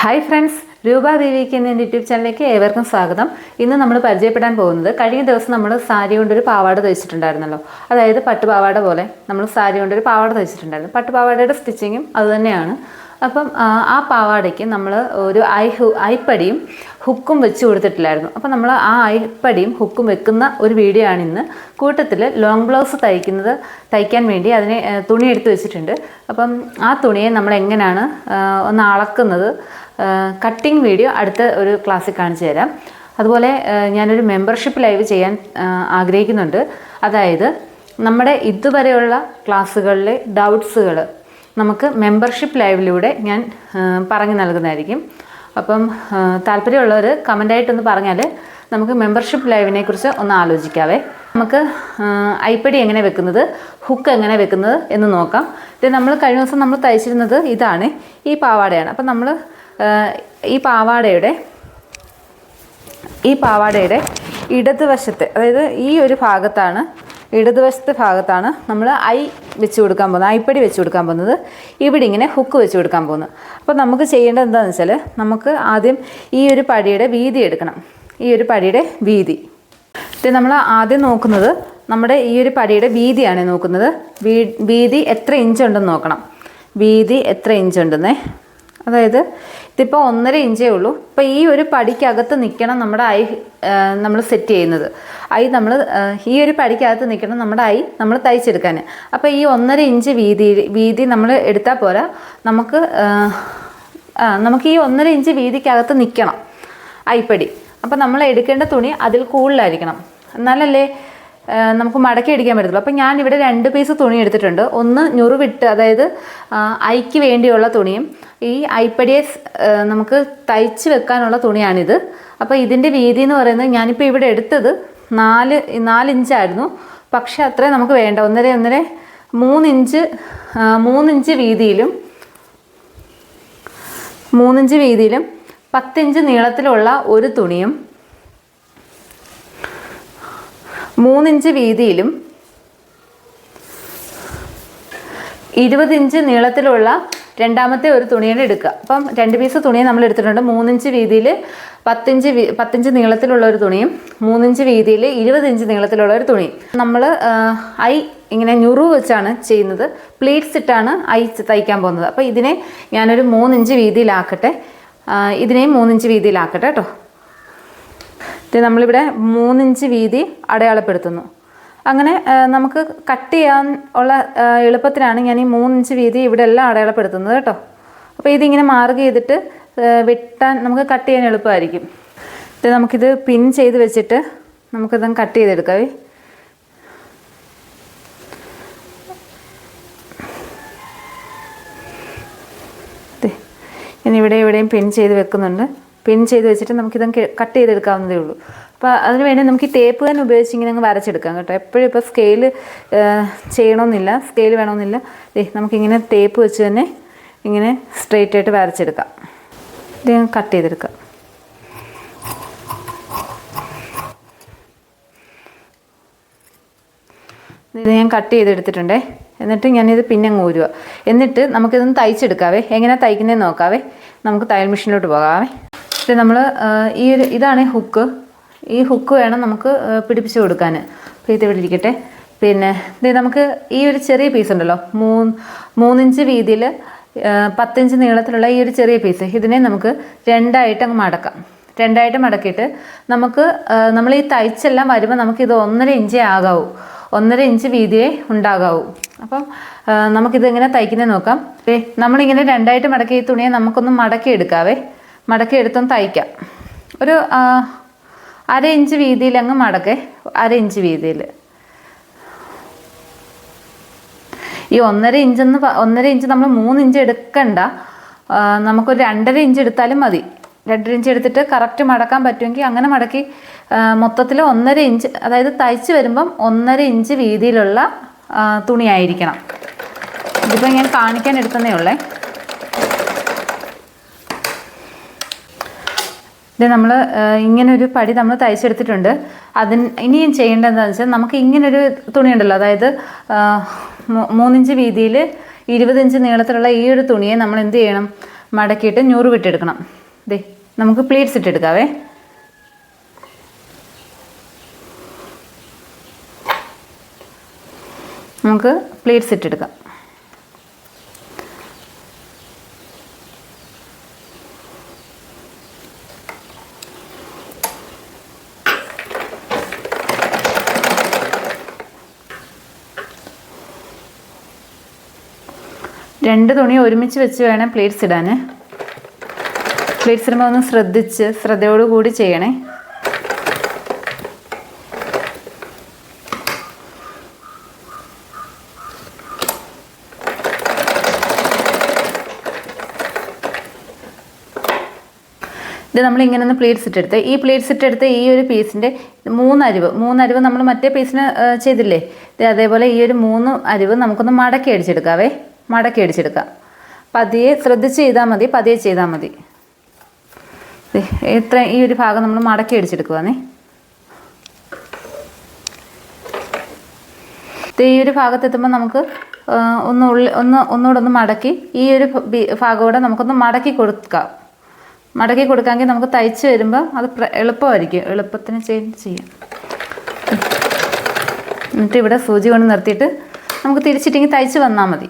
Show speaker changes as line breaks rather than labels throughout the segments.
Hi friends രൂപ ദേവിക്ക് എന്ന യൂട്യൂബ് ചാനലിലേക്ക് ഏവർക്കും സ്വാഗതം. ഇന്ന് നമ്മൾ പരിചയപ്പെടാൻ പോകുന്നത് കഴിഞ്ഞ ദിവസം നമ്മൾ സാരി കൊണ്ടൊരു പാവാട തയ്ച്ചിട്ടുണ്ടായിരുന്നല്ലോ. അതായത് പട്ടുപാവാട പോലെ നമ്മൾ സാരി കൊണ്ടൊരു പാവാട തയ്ച്ചിട്ടുണ്ടായിരുന്നു. പട്ടുപാവാടയുടെ സ്റ്റിച്ചിങ്ങും അതുതന്നെയാണ് അപ്പം ആ, ആ പാവാടയ്ക്ക് നമ്മൾ ഒരു ഐ ഹു ഐപ്പടിയും ഹുക്കും വെച്ച് കൊടുത്തിട്ടില്ലായിരുന്നു. അപ്പം നമ്മൾ ആ ഐപ്പടിയും ഹുക്കും വെക്കുന്ന ഒരു വീഡിയോ ആണ് ഇന്ന്. കൂട്ടത്തിൽ ലോങ് ബ്ലൗസ് തയ്ക്കുന്നത് തയ്ക്കാൻ വേണ്ടി അതിനെ തുണി എടുത്ത് വെച്ചിട്ടുണ്ട്. അപ്പം ആ തുണിയെ നമ്മൾ എങ്ങനെയാണ് ഒന്ന് അളക്കുന്നത് കട്ടിങ് വീഡിയോ അടുത്ത ഒരു ക്ലാസ്സിൽ കാണിച്ചു തരാം. അതുപോലെ ഞാനൊരു മെമ്പർഷിപ്പ് ലൈവ് ചെയ്യാൻ ആഗ്രഹിക്കുന്നുണ്ട്. അതായത് നമ്മുടെ ഇതുവരെയുള്ള ക്ലാസ്സുകളിലെ ഡൗട്ട്സുകൾ നമുക്ക് മെമ്പർഷിപ്പ് ലൈവിലൂടെ ഞാൻ പറഞ്ഞു നൽകുന്നതായിരിക്കും. അപ്പം താല്പര്യമുള്ളവർ കമന്റായിട്ടൊന്ന് പറഞ്ഞാൽ നമുക്ക് മെമ്പർഷിപ്പ് ലൈവിനെ കുറിച്ച് ഒന്ന് ആലോചിക്കാവേ. നമുക്ക് ഐപ്പടി എങ്ങനെ വെക്കുന്നത് ഹുക്ക് എങ്ങനെ വെക്കുന്നത് എന്ന് നോക്കാം. ഇത് നമ്മൾ കഴിഞ്ഞ ദിവസം നമ്മൾ തയ്ച്ചിരുന്നത് ഇതാണ്. ഈ പാവാടയാണ്. അപ്പം നമ്മൾ ഈ പാവാടയുടെ ഈ പാവാടയുടെ ഇടതുവശത്തെ അതായത് ഈ ഒരു ഭാഗത്താണ് ഇടതുവശത്തെ ഭാഗത്താണ് നമ്മൾ ഐ വെച്ച് കൊടുക്കാൻ പോകുന്നത് ഐപ്പടി വെച്ച് കൊടുക്കാൻ പോകുന്നത്. ഇവിടെ ഇങ്ങനെ ഹുക്ക് വെച്ച് കൊടുക്കാൻ പോകുന്നത്. അപ്പോൾ നമുക്ക് ചെയ്യേണ്ടത് എന്താണെന്ന് വെച്ചാൽ നമുക്ക് ആദ്യം ഈ ഒരു പടിയുടെ വീതി എടുക്കണം. ഈ ഒരു പടിയുടെ വീതി. നമ്മൾ ആദ്യം നോക്കുന്നത് നമ്മുടെ ഈ ഒരു പടിയുടെ വീതിയാണ് നോക്കുന്നത്. വീതി എത്ര ഇഞ്ച് ഉണ്ടെന്ന് നോക്കണം. വീതി എത്ര ഇഞ്ച് ഉണ്ടെന്നേ. അതായത് ഇതിപ്പോൾ ഒന്നര ഇഞ്ചേ ഉള്ളൂ. ഇപ്പോൾ ഈ ഒരു പടിക്കകത്ത് നിൽക്കണം നമ്മുടെ ഐ നമ്മൾ സെറ്റ് ചെയ്യുന്നത്. ഐ നമ്മൾ ഈ ഒരു പടിക്കകത്ത് നിൽക്കണം നമ്മുടെ ഐ നമ്മൾ തയ്ച്ചെടുക്കാൻ അപ്പോൾ ഈ ഒന്നര ഇഞ്ച് വീതി വീതി നമ്മൾ എടുത്താൽ പോരാ. നമുക്ക് നമുക്ക് ഈ ഒന്നര ഇഞ്ച് വീതിക്കകത്ത് നിൽക്കണം ഐപ്പടി അപ്പോൾ നമ്മൾ എടുക്കേണ്ട തുണി അതിൽ കൂടുതലായിരിക്കണം. എന്നാലല്ലേ നമുക്ക് മടക്കി അടിക്കാൻ പറ്റത്തുള്ളൂ. അപ്പം ഞാൻ ഇവിടെ രണ്ട് പീസ് തുണി എടുത്തിട്ടുണ്ട്. ഒന്ന് ഞുറുവിട്ട് അതായത് ഐക്ക് വേണ്ടിയുള്ള തുണിയും ഈ ഐപ്പടിയെ നമുക്ക് തയ്ച്ച് വെക്കാനുള്ള തുണിയാണിത്. അപ്പോൾ ഇതിന്റെ വീതി എന്ന് പറയുന്നത് ഞാനിപ്പോൾ ഇവിടെ എടുത്തത് നാല് നാലിഞ്ചായിരുന്നു പക്ഷേ അത്രയും നമുക്ക് വേണ്ട. ഒന്നര ഒന്നര മൂന്നിഞ്ച് മൂന്നിഞ്ച് വീതിയിലും മൂന്നിഞ്ച് വീതിയിലും പത്തിഞ്ച് നീളത്തിലുള്ള ഒരു തുണിയും മൂന്നിഞ്ച് വീതിയിലും ഇരുപത് ഇഞ്ച് നീളത്തിലുള്ള രണ്ടാമത്തെ ഒരു തുണിയാണ് എടുക്കുക. അപ്പം രണ്ട് പീസ് തുണിയെ നമ്മൾ എടുത്തിട്ടുണ്ട്. മൂന്നിഞ്ച് വീതിയിൽ പത്തിഞ്ച് പത്തിഞ്ച് നീളത്തിലുള്ള ഒരു തുണിയും മൂന്നിഞ്ച് വീതിയിൽ ഇരുപത് ഇഞ്ച് നീളത്തിലുള്ള ഒരു തുണിയും. നമ്മൾ ഐ ഇങ്ങനെ ഞുറു വെച്ചാണ് ചെയ്യുന്നത്. പ്ലീറ്റ്സ് ഇട്ടാണ് ഐ തയ്ക്കാൻ പോകുന്നത്. അപ്പോൾ ഇതിനെ ഞാനൊരു മൂന്നിഞ്ച് വീതിയിലാക്കട്ടെ. ഇതിനെയും മൂന്നിഞ്ച് വീതിയിലാക്കട്ടെ കേട്ടോ. ഇത് നമ്മളിവിടെ മൂന്നിഞ്ച് വീതി അടയാളപ്പെടുത്തുന്നു. അങ്ങനെ നമുക്ക് കട്ട് ചെയ്യാൻ ഉള്ള എളുപ്പത്തിനാണ് ഞാൻ ഈ മൂന്നിഞ്ച് വീതി ഇവിടെ എല്ലാം അടയാളപ്പെടുത്തുന്നത് കേട്ടോ. അപ്പോൾ ഇതിങ്ങനെ മാർഗ് ചെയ്തിട്ട് വെട്ടാൻ നമുക്ക് കട്ട് ചെയ്യാൻ എളുപ്പമായിരിക്കും. ഇത് നമുക്കിത് പിൻ ചെയ്ത് വെച്ചിട്ട് നമുക്കിത് കട്ട് ചെയ്തെടുക്കാവേ ഇവിടെ ഇവിടെയും പിൻ ചെയ്ത് വെക്കുന്നുണ്ട്. പിൻ ചെയ്ത് വെച്ചിട്ട് നമുക്കിത് കട്ട് ചെയ്തെടുക്കാവുന്നതേ ഉള്ളൂ. അപ്പോൾ അതിന് വേണ്ടി നമുക്ക് ഈ ടേപ്പ് തന്നെ ഉപയോഗിച്ച് ഇങ്ങനെ അങ്ങ് വരച്ചെടുക്കാം കേട്ടോ. എപ്പോഴും ഇപ്പോൾ സ്കെയിൽ ചെയ്യണമെന്നില്ല സ്കെയിൽ വേണമെന്നില്ല നമുക്കിങ്ങനെ ടേപ്പ് വെച്ച് തന്നെ ഇങ്ങനെ സ്ട്രെയിറ്റ് ആയിട്ട് വരച്ചെടുക്കാം. ഇത് കട്ട് ചെയ്തെടുക്കാം. ഇത് ഞാൻ കട്ട് ചെയ്തെടുത്തിട്ടുണ്ടേ. എന്നിട്ട് ഞാനിത് പിന്നെ അങ്ങ് ഊരുക എന്നിട്ട് നമുക്കിതൊന്ന് തയ്ച്ചെടുക്കാവേ. എങ്ങനെയാണ് തയ്ക്കുന്നതെന്ന് നോക്കാവേ. നമുക്ക് തയ്യൽ മെഷീനിലോട്ട് പോകാവേ. ഇത് നമ്മൾ ഈ ഒരു ഇതാണ് ഹുക്ക് ഈ ഹുക്ക് വേണം നമുക്ക് പിടിപ്പിച്ച് കൊടുക്കാൻ ഇത് ഇവിടെ പിന്നെ ഇത് നമുക്ക് ഈ ഒരു ചെറിയ പീസ് ഉണ്ടല്ലോ. മൂന്ന് മൂന്നിഞ്ച് വീതിയിൽ പത്തിഞ്ച് നീളത്തിലുള്ള ഈ ഒരു ചെറിയ പീസ് ഇതിനെ നമുക്ക് രണ്ടായിട്ട് അങ്ങ് മടക്കാം. രണ്ടായിട്ട് മടക്കിയിട്ട് നമുക്ക് നമ്മൾ ഈ തയ്ച്ചെല്ലാം വരുമ്പോൾ നമുക്കിത് ഒന്നര ഇഞ്ചേ ആകാവൂ. ഒന്നര ഇഞ്ച് വീതിയേ ഉണ്ടാകാവൂ. അപ്പം നമുക്കിത് എങ്ങനെ തയ്ക്കുന്നത് നോക്കാം. നമ്മളിങ്ങനെ രണ്ടായിട്ട് മടക്കിയ ഈ തുണിയെ നമുക്കൊന്ന് മടക്കി എടുക്കാവേ മടക്കി എടുത്തും തയ്ക്കാം. ഒരു അര ഇഞ്ച് വീതിയിൽ അങ്ങ് മടക്കേ. അര ഇഞ്ച് വീതിയിൽ ഈ ഒന്നര ഇഞ്ചെന്ന് പ- ഒന്നര ഇഞ്ച് നമ്മൾ മൂന്ന് ഇഞ്ച് എടുക്കണ്ട. നമുക്കൊരു രണ്ടര ഇഞ്ച് എടുത്താലും മതി. രണ്ടര ഇഞ്ച് എടുത്തിട്ട് കറക്റ്റ് മടക്കാൻ പറ്റുമെങ്കിൽ അങ്ങനെ മടക്കി മൊത്തത്തിൽ ഒന്നര ഇഞ്ച് അതായത് തയ്ച്ച് വരുമ്പം ഒന്നര ഇഞ്ച് വീതിയിലുള്ള തുണിയായിരിക്കണം. ഇതിപ്പോൾ ഞാൻ കാണിക്കാൻ എടുത്തതേ ഉള്ളേ. ഇത് നമ്മൾ ഇങ്ങനൊരു പടി നമ്മൾ തയ്ച്ചെടുത്തിട്ടുണ്ട്. അതിന് ഇനിയും ചെയ്യേണ്ടതെന്ന് വെച്ചാൽ നമുക്ക് ഇങ്ങനൊരു തുണി ഉണ്ടല്ലോ അതായത് മൂന്നിഞ്ച് വീതിയിൽ ഇരുപതിഞ്ച് നീളത്തിലുള്ള ഈ ഒരു തുണിയെ നമ്മൾ എന്ത് ചെയ്യണം? മടക്കിയിട്ട് ഞൂറ് വിട്ടെടുക്കണം. ദേ നമുക്ക് പ്ലീറ്റ്സ് ഇട്ടെടുക്കാവേ. നമുക്ക് പ്ലീറ്റ്സ് ഇട്ടെടുക്കാം. രണ്ട് തുണി ഒരുമിച്ച് വെച്ച് വേണം പ്ലേറ്റ്സ് ഇടാൻ പ്ലേറ്റ്സ് ഇടുമ്പോൾ ഒന്ന് ശ്രദ്ധിച്ച് ശ്രദ്ധയോടുകൂടി ചെയ്യണേ. ഇത് നമ്മൾ ഇങ്ങനെ ഒന്ന് പ്ലേറ്റ്സ് ഇട്ടെടുത്ത് ഈ പ്ലേറ്റ്സ് ഇട്ടെടുത്ത് ഈ ഒരു പീസിന്റെ മൂന്നരിവ് മൂന്നരിവ് നമ്മൾ മറ്റേ പീസിന് ചെയ്തില്ലേ? അതേപോലെ ഈ ഒരു മൂന്ന് അരിവ് നമുക്കൊന്ന് മടക്കി അടിച്ചെടുക്കാവേ. മടക്കി അടിച്ചെടുക്കാം പതിയെ ശ്രദ്ധിച്ച് ചെയ്താൽ മതി പതിയെ ചെയ്താൽ മതി. ഇത്ര ഈ ഒരു ഭാഗം നമ്മൾ മടക്കി അടിച്ചെടുക്കുവാന്നേ ഈ ഒരു ഭാഗത്തെത്തുമ്പോൾ നമുക്ക് ഒന്ന് ഉള്ളി ഒന്ന് ഒന്നുകൂടെ ഒന്ന് മടക്കി ഈ ഒരു ഭാഗം നമുക്കൊന്ന് മടക്കി കൊടുക്കാം. മടക്കി കൊടുക്കാമെങ്കിൽ നമുക്ക് തയ്ച്ച് വരുമ്പോൾ അത് എളുപ്പമായിരിക്കും. എളുപ്പത്തിന് ചെയ്- ചെയ്യാം. എന്നിട്ട് ഇവിടെ സൂചി കൊണ്ട് നിർത്തിയിട്ട് നമുക്ക് തിരിച്ചിട്ടെങ്കിൽ തയ്ച്ച് വന്നാൽ മതി.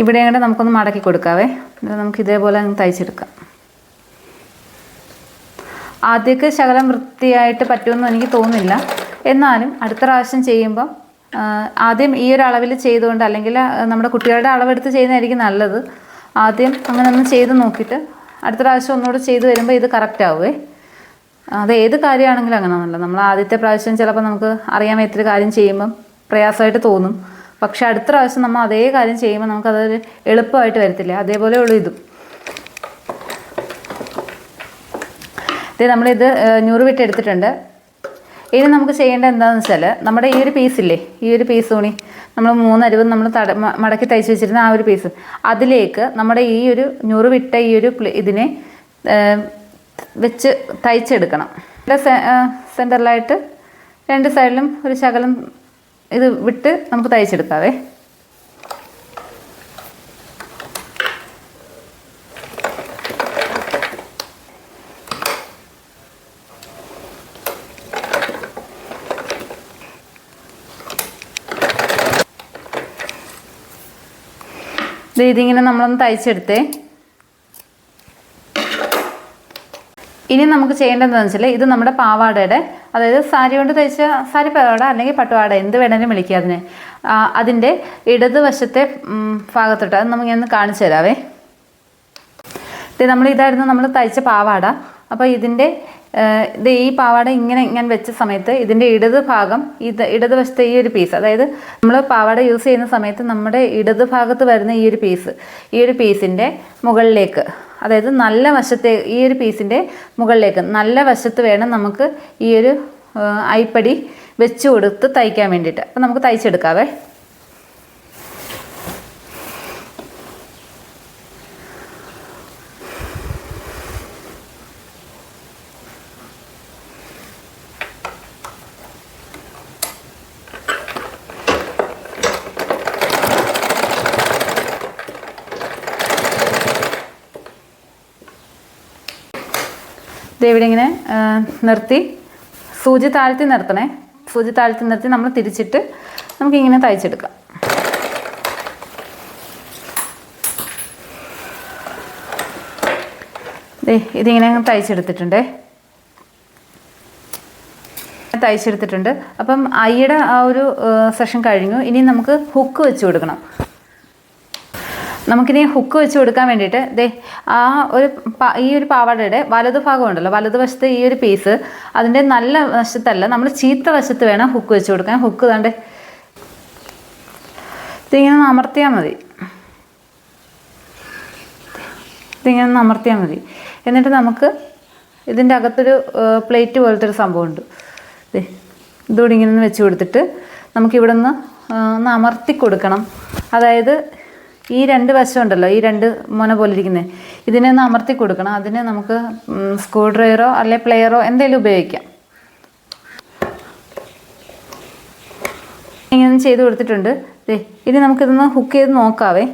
ഇവിടെ അങ്ങനെ നമുക്കൊന്ന് മടക്കി കൊടുക്കാവേ. എന്നിട്ട് നമുക്ക് ഇതേപോലെ തയ്ച്ചെടുക്കാം. ആദ്യമൊക്കെ ശകലം വൃത്തിയായിട്ട് പറ്റുമെന്ന് എനിക്ക് തോന്നുന്നില്ല. എന്നാലും അടുത്ത പ്രാവശ്യം ചെയ്യുമ്പം ആദ്യം ഈ ഒരു അളവിൽ ചെയ്തുകൊണ്ട് അല്ലെങ്കിൽ നമ്മുടെ കുട്ടികളുടെ അളവെടുത്ത് ചെയ്യുന്നതായിരിക്കും നല്ലത്. ആദ്യം അങ്ങനെ ഒന്ന് ചെയ്ത് നോക്കിയിട്ട് അടുത്ത പ്രാവശ്യം ഒന്നുകൂടെ ചെയ്ത് വരുമ്പോൾ ഇത് കറക്റ്റ് ആവുമേ അത് ഏത് കാര്യമാണെങ്കിലും അങ്ങനെയാണല്ലോ നമ്മൾ ആദ്യത്തെ പ്രാവശ്യം ചിലപ്പോൾ നമുക്ക് അറിയാൻ പറ്റിയ കാര്യം ചെയ്യുമ്പം പ്രയാസമായിട്ട് തോന്നും. പക്ഷെ അടുത്ത പ്രാവശ്യം നമ്മൾ അതേ കാര്യം ചെയ്യുമ്പോൾ നമുക്കതൊരു എളുപ്പമായിട്ട് വരത്തില്ല? അതേപോലെ ഉള്ളൂ ഇതും. ഇത് നമ്മളിത് ഞൂറ് വിട്ട് എടുത്തിട്ടുണ്ട്. ഇനി നമുക്ക് ചെയ്യേണ്ട എന്താണെന്ന് വെച്ചാൽ നമ്മുടെ ഈ ഒരു പീസില്ലേ ഈ ഒരു പീസ് തുണി നമ്മൾ മൂന്നരിവ് നമ്മൾ തട മടക്കി തയ്ച്ച് വെച്ചിരുന്ന ആ ഒരു പീസ് അതിലേക്ക് നമ്മുടെ ഈ ഒരു ഞൂറ് വിട്ട ഈ ഒരു ഇതിനെ വെച്ച് തയ്ച്ചെടുക്കണം. ഇവിടെ സെന്ററിലായിട്ട് രണ്ട് സൈഡിലും ഒരു ശകലം ഇത് വിട്ട് നമുക്ക് തയ്ച്ചെടുക്കാവേ. ഇതിങ്ങനെ നമ്മളൊന്ന് തയ്ച്ചെടുത്തേ. ഇനി നമുക്ക് ചെയ്യേണ്ടതെന്ന് വെച്ചാൽ ഇത് നമ്മുടെ പാവാടയുടെ അതായത് സാരി കൊണ്ട് തയ്ച്ച സാരി പാവാട അല്ലെങ്കിൽ പട്ടുപാട എന്ത് വേണേലും വിളിക്കുക അതിനെ. അതിന്റെ ഇടതുവശത്തെ ഭാഗത്തോട്ട് അത് നമുക്ക് ഒന്ന് കാണിച്ചു തരാവേ. നമ്മൾ ഇതായിരുന്നു നമ്മൾ തയ്ച്ച പാവാട. അപ്പോൾ ഇതിന്റെ ഇത് ഈ പാവാട ഇങ്ങനെ ഞാൻ വെച്ച സമയത്ത് ഇതിന്റെ ഇടത് ഭാഗം ഇത് ഇടതുവശത്തെ ഈ ഒരു പീസ് അതായത് നമ്മൾ പാവാട യൂസ് ചെയ്യുന്ന സമയത്ത് നമ്മുടെ ഇടത് ഭാഗത്ത് വരുന്ന ഈ ഒരു പീസ് ഈ ഒരു പീസിന്റെ മുകളിലേക്ക് അതായത് നല്ല വശത്തെ ഈ ഒരു പീസിന്റെ മുകളിലേക്ക് നല്ല വശത്ത് വേണം നമുക്ക് ഈ ഒരു ഏഹ്, അയ്പ്പടി വെച്ച് കൊടുത്ത് തയ്ക്കാൻ വേണ്ടിയിട്ട്. അപ്പോൾ നമുക്ക് തയ്ച്ചെടുക്കാവേ. ഇവിടെ ഇങ്ങനെ നിർത്തി. സൂചി താഴ്ത്തി നിർത്തണേ. സൂചി താഴ്ത്തി നിർത്തി നമ്മൾ തിരിച്ചിട്ട് നമുക്കിങ്ങനെ തയ്ച്ചെടുക്കാം. ഇതിങ്ങനെ തയ്ച്ചെടുത്തിട്ടുണ്ടേ. തയ്ച്ചെടുത്തിട്ടുണ്ട്. അപ്പം അയ്യയുടെ ആ ഒരു സെഷൻ കഴിഞ്ഞു. ഇനി നമുക്ക് ഹുക്ക് വെച്ച് കൊടുക്കണം. നമുക്കിനി ഹുക്ക് വെച്ച് കൊടുക്കാൻ വേണ്ടിയിട്ട് ദേ ആ ഒരു ഈ ഒരു പാവാടയുടെ വലതു ഭാഗം ഉണ്ടല്ലോ വലതുവശത്തെ ഈ ഒരു പീസ് അതിന്റെ നല്ല വശത്തല്ല നമ്മൾ ചീത്ത വശത്ത് വേണം ഹുക്ക് വെച്ച് കൊടുക്കാൻ. ഹുക്ക് തണ്ട് ഇതിങ്ങനെ അമർത്തിയാൽ മതി. ഇതിങ്ങനെ അമർത്തിയാൽ മതി. എന്നിട്ട് നമുക്ക് ഇതിന്റെ അകത്തൊരു പ്ലേറ്റ് പോലത്തെ ഒരു സംഭവമുണ്ട്. ഇതുകൂടി ഇങ്ങനെ വെച്ച് കൊടുത്തിട്ട് നമുക്കിവിടെ നിന്ന് ഒന്ന് അമർത്തി കൊടുക്കണം. അതായത് ഈ രണ്ട് വശം ഉണ്ടല്ലോ ഈ രണ്ട് മുന പോലെ ഇരിക്കുന്നത് ഇതിനെ ഒന്ന് അമർത്തി കൊടുക്കണം. അതിന് നമുക്ക് സ്ക്രൂ ഡ്രൈവറോ അല്ലെ പ്ലെയറോ എന്തെങ്കിലും ഉപയോഗിക്കാം. ഇങ്ങനെ ചെയ്ത് കൊടുത്തിട്ടുണ്ട്. ദേ ഇനി നമുക്കിതൊന്ന് ഹുക്ക് ചെയ്ത് നോക്കാവേ.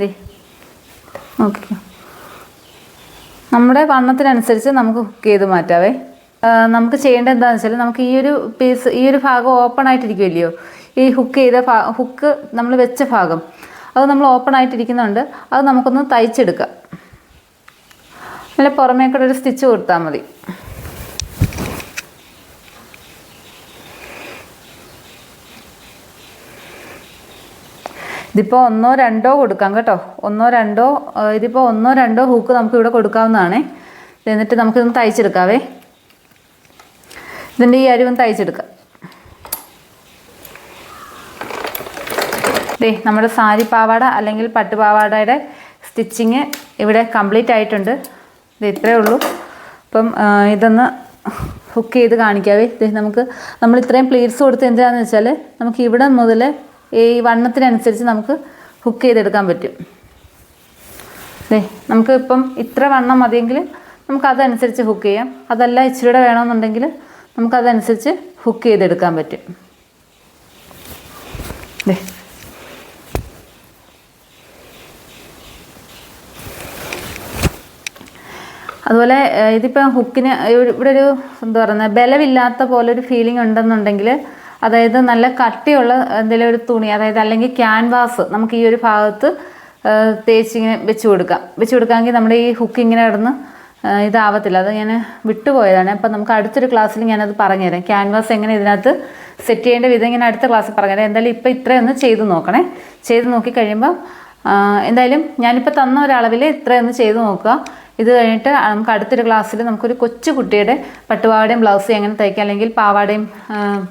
ദേ നോക്കിക്കോ നമ്മുടെ വണ്ണത്തിനനുസരിച്ച് നമുക്ക് ഹുക്ക് ചെയ്ത് മാറ്റാവേ. നമുക്ക് ചെയ്യേണ്ട എന്താണെന്ന് വെച്ചാൽ നമുക്ക് ഈ ഒരു പീസ് ഈ ഒരു ഭാഗം ഓപ്പൺ ആയിട്ടിരിക്കുമല്ലയോ ഈ ഹുക്ക് ചെയ്ത ഹുക്ക് നമ്മൾ വെച്ച ഭാഗം. അത് നമ്മൾ ഓപ്പൺ ആയിട്ടിരിക്കുന്നുണ്ട്. അത് നമുക്കൊന്ന് തയ്ച്ചെടുക്കാം. നല്ല പുറമേ കൂടെ ഒരു സ്റ്റിച്ച് കൊടുത്താൽ മതി. ഇതിപ്പോൾ ഒന്നോ രണ്ടോ കൊടുക്കാം കേട്ടോ. ഒന്നോ രണ്ടോ ഇതിപ്പോൾ ഒന്നോ രണ്ടോ ഹൂക്ക് നമുക്ക് ഇവിടെ കൊടുക്കാവുന്നതാണേ. എന്നിട്ട് നമുക്കിതൊന്ന് തയ്ച്ചെടുക്കാവേ. ഇതിന്റെ ഈ അരിവും തയ്ച്ചെടുക്കാം. ദേ നമ്മുടെ സാരി പാവാട അല്ലെങ്കിൽ പട്ടുപാവാടയുടെ സ്റ്റിച്ചിങ് ഇവിടെ കംപ്ലീറ്റ് ആയിട്ടുണ്ട്. ഇത് ഇത്രയേ ഉള്ളൂ. അപ്പം ഇതൊന്ന് ഹുക്ക് ചെയ്ത് കാണിക്കാവേ. ദേ നമുക്ക് നമ്മൾ ഇത്രയും പ്ലീറ്റ്സ് കൊടുത്ത് എന്തിനാന്ന് വെച്ചാൽ നമുക്ക് ഇവിടെ മുതൽ ഈ വണ്ണത്തിനനുസരിച്ച് നമുക്ക് ഹുക്ക് ചെയ്തെടുക്കാൻ പറ്റും. ദേ നമുക്ക് ഇപ്പം ഇത്ര വണ്ണം മതിയെങ്കിൽ നമുക്ക് അതനുസരിച്ച് ഹുക്ക് ചെയ്യാം. അതല്ല ഇച്ചിരിയുടെ വേണമെന്നുണ്ടെങ്കിൽ നമുക്കതനുസരിച്ച് ഹുക്ക് ചെയ്തെടുക്കാൻ പറ്റും. അതുപോലെ ഇതിപ്പോൾ ഹുക്കിന് ഇവിടെ ഒരു എന്താ പറയുന്നത് ബലമില്ലാത്ത പോലെ ഒരു ഫീലിംഗ് ഉണ്ടെന്നുണ്ടെങ്കിൽ അതായത് നല്ല കട്ടിയുള്ള എന്തെങ്കിലും ഒരു തുണി അതായത് അല്ലെങ്കിൽ ക്യാൻവാസ് നമുക്ക് ഈ ഒരു ഭാഗത്ത് തേച്ചിങ്ങനെ വെച്ച് കൊടുക്കാം. വെച്ച് കൊടുക്കാമെങ്കിൽ നമ്മുടെ ഈ ഹുക്ക് ഇങ്ങനെ കിടന്ന് ഇതാവത്തില്ല. അത് ഞാൻ വിട്ടുപോയതാണ്. അപ്പം നമുക്ക് അടുത്തൊരു ക്ലാസ്സിൽ ഞാനത് പറഞ്ഞുതരാം. ക്യാൻവാസ് എങ്ങനെ ഇതിനകത്ത് സെറ്റ് ചെയ്യേണ്ട വിധം ഇങ്ങനെ അടുത്ത ക്ലാസ്സിൽ പറഞ്ഞുതരാം. എന്തായാലും ഇപ്പോൾ ഇത്രയൊന്ന് ചെയ്ത് നോക്കണേ. ചെയ്ത് നോക്കി കഴിയുമ്പോൾ എന്തായാലും ഞാനിപ്പോൾ തന്ന ഒരളവിൽ ഇത്രയൊന്ന് ചെയ്ത് നോക്കുക. ഇത് കഴിഞ്ഞിട്ട് നമുക്ക് അടുത്തൊരു ക്ലാസ്സിൽ നമുക്കൊരു കൊച്ചു കുട്ടിയുടെ പട്ടുപാവാടയും ബ്ലൗസും എങ്ങനെ തയ്ക്കാം അല്ലെങ്കിൽ പാവാടയും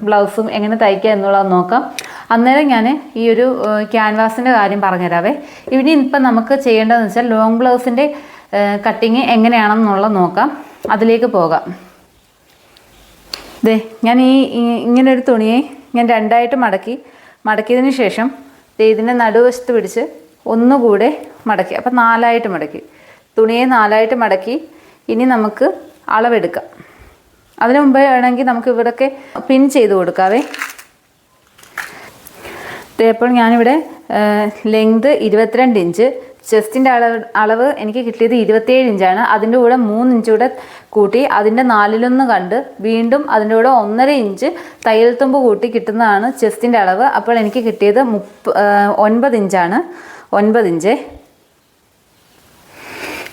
ബ്ലൗസും എങ്ങനെ തയ്ക്കുക എന്നുള്ളത് നോക്കാം. അന്നേരം ഞാൻ ഈ ഒരു ക്യാൻവാസിന്റെ കാര്യം പറഞ്ഞുതരാവേ. ഇനി ഇപ്പം നമുക്ക് ചെയ്യേണ്ടതെന്ന് വെച്ചാൽ ലോങ് ബ്ലൗസിന്റെ കട്ടിങ് എങ്ങനെയാണെന്നുള്ളത് നോക്കാം. അതിലേക്ക് പോകാം. ദേ ഞാൻ ഈ ഇങ്ങനെ ഒരു തുണിയെ ഞാൻ രണ്ടായിട്ട് മടക്കി മടക്കിയതിന് ശേഷം ഇതിന്റെ നടുവശത്ത് പിടിച്ച് ഒന്നുകൂടെ മടക്കി അപ്പം നാലായിട്ട് മടക്കി. തുണിയെ നാലായിട്ട് മടക്കി ഇനി നമുക്ക് അളവെടുക്കാം. അതിനു മുമ്പേ വേണമെങ്കിൽ നമുക്ക് ഇവിടെയൊക്കെ പിൻ ചെയ്ത് കൊടുക്കാവേ. ദേ അപ്പോൾ ഞാനിവിടെ ലെങ്ത് ഇരുപത്തിരണ്ട് ഇഞ്ച് ചെസ്റ്റിന്റെ അളവ് അളവ് എനിക്ക് കിട്ടിയത് ഇരുപത്തിയേഴ് ഇഞ്ചാണ് അതിന്റെ കൂടെ മൂന്ന് ഇഞ്ച് കൂടെ കൂട്ടി അതിന്റെ നാലിലൊന്ന് കണ്ട് വീണ്ടും അതിന്റെ കൂടെ ഒന്നര ഇഞ്ച് തയ്യൽ തുമ്പ് കൂട്ടി കിട്ടുന്നതാണ് ചെസ്റ്റിന്റെ അളവ്. അപ്പോൾ എനിക്ക് കിട്ടിയത് മുപ്പ ഒൻപത് ഇഞ്ചാണ് ഒൻപത് ഇഞ്ച്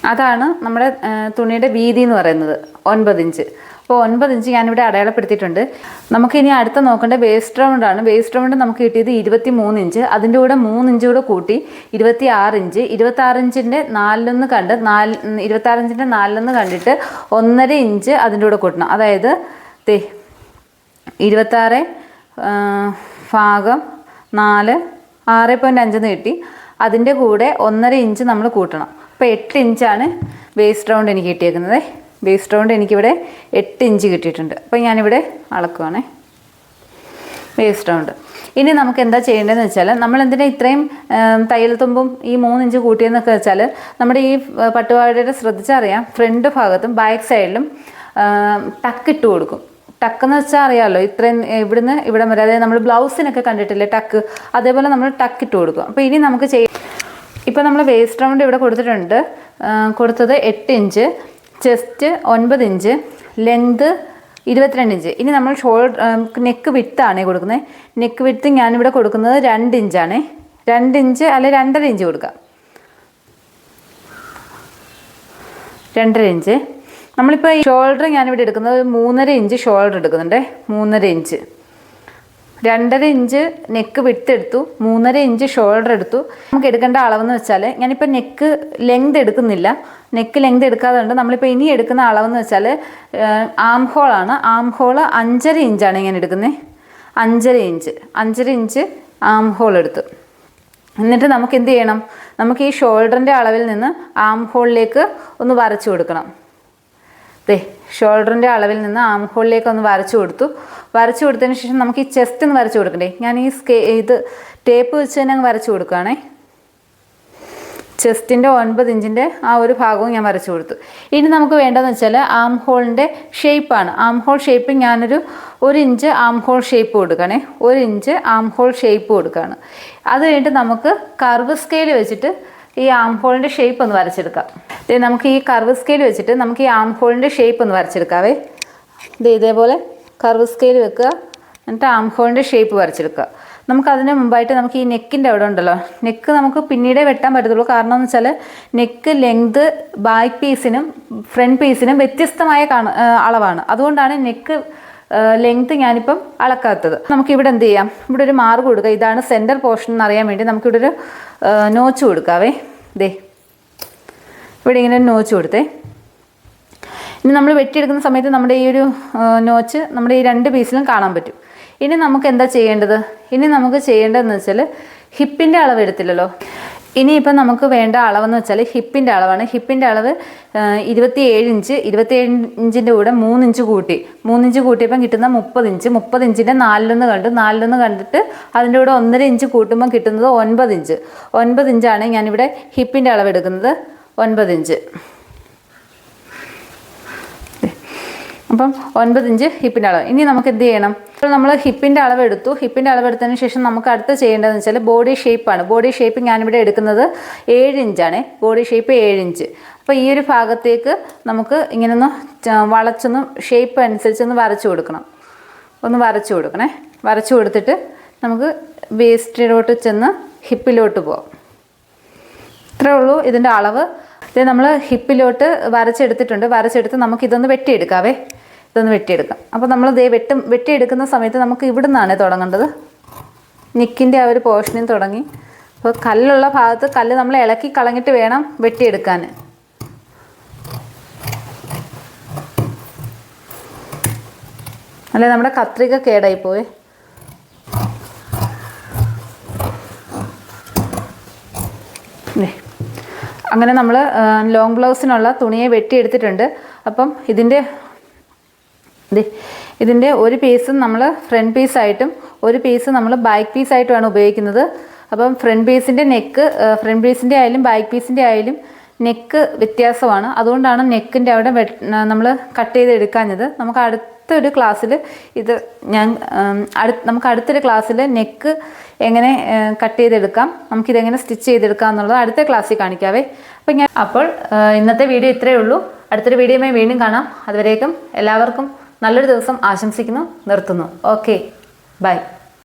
അതാണ് നമ്മുടെ തുണിയുടെ വീതി എന്ന് പറയുന്നത്. ഒൻപത് ഇഞ്ച്. അപ്പോൾ ഒൻപത് ഇഞ്ച് ഞാനിവിടെ അടയാളപ്പെടുത്തിയിട്ടുണ്ട്. നമുക്ക് ഇനി അടുത്ത നോക്കേണ്ട വേസ്റ്റ് റൗണ്ടാണ് വേസ്റ്റ് റൗണ്ട് നമുക്ക് കിട്ടിയത് ഇരുപത്തി മൂന്ന് ഇഞ്ച്. അതിന്റെ കൂടെ മൂന്ന് ഇഞ്ച് കൂടെ കൂട്ടി ഇരുപത്തി ആറ് ഇഞ്ച്. ഇരുപത്തി ആറ് ഇഞ്ചിന്റെ നാലിലൊന്ന് കണ്ട് നാല് ഇരുപത്തി ആറ് ഇഞ്ചിന്റെ നാലിലൊന്ന് കണ്ടിട്ട് ഒന്നര ഇഞ്ച് അതിന്റെ കൂടെ കൂട്ടണം. അതായത് തേ ഇരുപത്താറ് ഭാഗം നാല് ആറ് പോയിന്റ് അഞ്ചെന്ന് കിട്ടി. അതിന്റെ കൂടെ ഒന്നര ഇഞ്ച് നമ്മൾ കൂട്ടണം. അപ്പോൾ എട്ട് ഇഞ്ചാണ് ബേസ് റൗണ്ട് എനിക്ക് കിട്ടിയേക്കുന്നത്. ബേസ് റൗണ്ട് എനിക്കിവിടെ എട്ട് ഇഞ്ച് കിട്ടിയിട്ടുണ്ട്. അപ്പോൾ ഞാനിവിടെ അളക്കുവാണേ. ബേസ് റൗണ്ട് ഇനി നമുക്ക് എന്താ ചെയ്യേണ്ടതെന്ന് വെച്ചാൽ നമ്മൾ എന്തിനാ ഇത്രയും തയ്യൽ തുമ്പും ഈ മൂന്ന് ഇഞ്ച് കൂട്ടിയെന്നൊക്കെ വെച്ചാൽ നമ്മുടെ ഈ പട്ടുപാടിയുടെ ശ്രദ്ധിച്ചറിയാം. ഫ്രണ്ട് ഭാഗത്തും ബാക്ക് സൈഡിലും ടക്ക് ഇട്ട് കൊടുക്കും. ടക്ക് എന്ന് വെച്ചാൽ അറിയാമല്ലോ ഇത്രയും ഇവിടുന്ന് ഇവിടം വരെ. അതായത് നമ്മൾ ബ്ലൗസിനൊക്കെ കണ്ടിട്ടില്ലേ ടക്ക് അതേപോലെ നമ്മൾ ടക്ക് ഇട്ട് കൊടുക്കും. അപ്പോൾ ഇനി നമുക്ക് ചെയ്യ ഇപ്പോൾ നമ്മൾ വേസ്റ്റ് റൗണ്ട് ഇവിടെ കൊടുത്തിട്ടുണ്ട്. കൊടുത്തത് എട്ട് ഇഞ്ച് ചെസ്റ്റ് ഒൻപത് ഇഞ്ച് ലെങ്ത് ഇരുപത്തിരണ്ട് ഇഞ്ച്. ഇനി നമ്മൾ ഷോൾഡർ നെക്ക് വിട്ടാണ് കൊടുക്കുന്നത് നെക്ക് വിട്ട് ഞാനിവിടെ കൊടുക്കുന്നത് രണ്ട് ഇഞ്ചാണ്. രണ്ട് ഇഞ്ച് അല്ലെ രണ്ടര ഇഞ്ച് കൊടുക്കാം. രണ്ടര ഇഞ്ച്. നമ്മളിപ്പോൾ ഷോൾഡർ ഞാനിവിടെ എടുക്കുന്നത് മൂന്നര ഇഞ്ച് ഷോൾഡർ എടുക്കുന്നുണ്ട്. മൂന്നര ഇഞ്ച്. രണ്ടര ഇഞ്ച് നെക്ക് വിട്ടെടുത്തു മൂന്നര ഇഞ്ച് ഷോൾഡർ എടുത്തു. നമുക്ക് എടുക്കേണ്ട അളവെന്ന് വെച്ചാൽ ഞാനിപ്പോൾ നെക്ക് ലെങ്ത് എടുക്കുന്നില്ല. നെക്ക് ലെങ്ത് എടുക്കാതെ ഉണ്ട് നമ്മളിപ്പോൾ ഇനി എടുക്കുന്ന അളവെന്ന് വെച്ചാൽ ആം ഹോളാണ് ആം ഹോൾ അഞ്ചര ഇഞ്ചാണ് ഞാൻ എടുക്കുന്നത് അഞ്ചര ഇഞ്ച്. അഞ്ചര ഇഞ്ച് ആം ഹോൾ എടുത്തു. എന്നിട്ട് നമുക്ക് എന്ത് ചെയ്യണം? നമുക്ക് ഈ ഷോൾഡറിന്റെ അളവിൽ നിന്ന് ആം ഹോളിലേക്ക് ഒന്ന് വരച്ചു കൊടുക്കണം. ദേ ഷോൾഡറിന്റെ അളവിൽ നിന്ന് ആം ഹോളിലേക്ക് ഒന്ന് വരച്ചു കൊടുത്തു. വരച്ചു കൊടുത്തതിന് ശേഷം നമുക്ക് ഈ ചെസ്റ്റ് ഒന്ന് വരച്ചു കൊടുക്കണ്ടേ? ഞാൻ ഈ സ്കേ ഇത് ടേപ്പ് വെച്ച് തന്നെ അങ്ങ് വരച്ചു കൊടുക്കുകയാണേ. ചെസ്റ്റിന്റെ ഒൻപത് ഇഞ്ചിന്റെ ആ ഒരു ഭാഗവും ഞാൻ വരച്ചു കൊടുത്തു. ഇനി നമുക്ക് വേണ്ടതെന്ന് വെച്ചാൽ ആം ഹോളിന്റെ ഷേപ്പാണ് ആം ഹോൾ ഷേപ്പ് ഞാനൊരു ഒരു ഇഞ്ച് ആം ഹോൾ ഷേപ്പ് കൊടുക്കണേ ഒരു ഇഞ്ച് ആം ഹോൾ ഷേപ്പ് കൊടുക്കുകയാണ്. അത് കഴിഞ്ഞിട്ട് നമുക്ക് കർവ് സ്കെയിൽ വെച്ചിട്ട് ഈ ആം ഹോളിന്റെ ഷേപ്പ് ഒന്ന് വരച്ചെടുക്കാം. നമുക്ക് ഈ കർവ് സ്കെയിൽ വെച്ചിട്ട് നമുക്ക് ഈ ആം ഹോളിന്റെ ഷേപ്പ് ഒന്ന് വരച്ചെടുക്കാവേ. ദേ ഇതേപോലെ കർവ് സ്കെയിൽ വെക്കുക. എന്നിട്ട് ആം ഹോളിന്റെ ഷേപ്പ് വരച്ചെടുക്കുക. നമുക്ക് അതിന് മുമ്പായിട്ട് നമുക്ക് ഈ നെക്കിന്റെ അവിടെ ഉണ്ടല്ലോ. നെക്ക് നമുക്ക് പിന്നീടേ വെട്ടാൻ പറ്റത്തുള്ളൂ. കാരണം എന്ന് വെച്ചാൽ നെക്ക് ലെങ്ത് ബാക്ക് പീസിനും ഫ്രണ്ട് പീസിനും വ്യത്യസ്തമായ കാണ അളവാണ്. അതുകൊണ്ടാണ് നെക്ക് ലെങ്ത് ഞാനിപ്പം അളക്കാത്തത്. നമുക്കിവിടെ എന്ത് ചെയ്യാം? ഇവിടെ ഒരു മാർക്ക് കൊടുക്കുക. ഇതാണ് സെന്റർ പോർഷൻ എന്നറിയാൻ വേണ്ടി നമുക്കിവിടെ ഒരു നോച്ച് കൊടുക്കാവേ. ദേ. ഇവിടെ ഇങ്ങനെ നോച്ച് കൊടുത്തേ. ഇനി നമ്മൾ വെട്ടിയെടുക്കുന്ന സമയത്ത് നമ്മുടെ ഈ ഒരു നോച്ച് നമ്മുടെ ഈ രണ്ട് പീസിലും കാണാൻ പറ്റും. ഇനി നമുക്ക് എന്താ ചെയ്യേണ്ടത്? ഇനി നമുക്ക് ചെയ്യേണ്ടതെന്ന് വെച്ചാൽ ഹിപ്പിന്റെ അളവ് എടുത്തില്ലല്ലോ. ഇനിയിപ്പം നമുക്ക് വേണ്ട അളവെന്ന് വെച്ചാൽ ഹിപ്പിന്റെ അളവാണ്. ഹിപ്പിന്റെ അളവ് ഇരുപത്തി ഏഴ് ഇഞ്ച് ഇരുപത്തിയേഴ് ഇഞ്ചിന്റെ കൂടെ മൂന്ന് ഇഞ്ച് കൂട്ടി. മൂന്ന് ഇഞ്ച് കൂട്ടിയപ്പം കിട്ടുന്ന മുപ്പത് ഇഞ്ച്. മുപ്പത് ഇഞ്ചിന്റെ നാലിലൊന്ന് കണ്ടു. നാലിലൊന്ന് കണ്ടിട്ട് അതിന്റെ കൂടെ ഒന്നര ഇഞ്ച് കൂട്ടുമ്പം കിട്ടുന്നത് ഒൻപത് ഇഞ്ച്. ഒൻപത് ഇഞ്ചാണ് ഞാനിവിടെ ഹിപ്പിന്റെ അളവ് എടുക്കുന്നത്. ഒൻപത് ഇഞ്ച്. അപ്പം ഒൻപത് ഇഞ്ച് ഹിപ്പിന്റെ അളവ്. ഇനി നമുക്ക് എന്ത് ചെയ്യണം? ഇപ്പോൾ നമ്മൾ ഹിപ്പിന്റെ അളവ് എടുത്തു. ഹിപ്പിന്റെ അളവ് എടുത്തതിന് ശേഷം നമുക്ക് അടുത്ത് ചെയ്യേണ്ടതെന്ന് വെച്ചാൽ ബോഡി ഷേപ്പാണ് ബോഡി ഷേപ്പ് ഞാനിവിടെ എടുക്കുന്നത് ഏഴ് ഇഞ്ചാണ്. ബോഡി ഷേപ്പ് ഏഴ് ഇഞ്ച്. അപ്പോൾ ഈ ഒരു ഭാഗത്തേക്ക് നമുക്ക് ഇങ്ങനെ ഒന്ന് ച- വളച്ചൊന്ന് ഷേപ്പ് അനുസരിച്ചൊന്ന് വരച്ചു കൊടുക്കണം. ഒന്ന് വരച്ചു കൊടുക്കണേ. വരച്ചു കൊടുത്തിട്ട് നമുക്ക് വേസ്റ്റിലോട്ട് ചെന്ന് ഹിപ്പിലോട്ട് പോകാം ഇത്രേ ഉള്ളൂ ഇതിന്റെ അളവ്. ഇത് നമ്മൾ ഹിപ്പിലോട്ട് വരച്ചെടുത്തിട്ടുണ്ട്. വരച്ചെടുത്ത് നമുക്ക് ഇതൊന്ന് വെട്ടിയെടുക്കാവേ. ഇതൊന്ന് വെട്ടിയെടുക്കാം. അപ്പോൾ നമ്മൾ ദേ വെട്ടും വെട്ടിയെടുക്കുന്ന സമയത്ത് നമുക്ക് ഇവിടെ നിന്നാണ് തുടങ്ങേണ്ടത്. നിക്കിന്റെ ആ ഒരു പോർഷനിൽ തുടങ്ങി. അപ്പോൾ കല്ലുള്ള ഭാഗത്ത് കല്ല് നമ്മൾ ഇളക്കി കളഞ്ഞിട്ട് വേണം വെട്ടിയെടുക്കാൻ അല്ലെ നമ്മുടെ കത്രിക കേടായി പോയി. അങ്ങനെ നമ്മൾ ലോങ് ബ്ലൗസിനുള്ള തുണിയെ വെട്ടിയെടുത്തിട്ടുണ്ട്. അപ്പം ഇതിന്റെ ഇതിന്റെ ഒരു പീസ് നമ്മൾ ഫ്രണ്ട് പീസായിട്ടും ഒരു പീസ് നമ്മൾ ബാക്ക് പീസായിട്ടുമാണ് ഉപയോഗിക്കുന്നത്. അപ്പം ഫ്രണ്ട് പീസിന്റെ നെക്ക് ഫ്രണ്ട് പീസിന്റെ ആയാലും ബാക്ക് പീസിന്റെ ആയാലും നെക്ക് വ്യത്യാസമാണ്. അതുകൊണ്ടാണ് നെക്കിന്റെ അവിടെ നമ്മൾ കട്ട് ചെയ്ത് എടുക്കാഞ്ഞത്. നമുക്ക് അടുത്തൊരു ക്ലാസ്സിൽ ഇത് ഞാൻ അടു നമുക്ക് അടുത്തൊരു ക്ലാസ്സിൽ നെക്ക് എങ്ങനെ കട്ട് ചെയ്തെടുക്കാം നമുക്കിതെങ്ങനെ സ്റ്റിച്ച് ചെയ്തെടുക്കാം എന്നുള്ളത് അടുത്ത ക്ലാസ്സിൽ കാണിക്കാവേ. അപ്പം ഞാൻ അപ്പോൾ ഇന്നത്തെ വീഡിയോ ഇത്രയേ ഉള്ളൂ. അടുത്തൊരു വീഡിയോയുമായി വീണ്ടും കാണാം. അതുവരേക്കും എല്ലാവർക്കും നല്ലൊരു ദിവസം ആശംസിക്കുന്നു നിർത്തുന്നു. Okay bye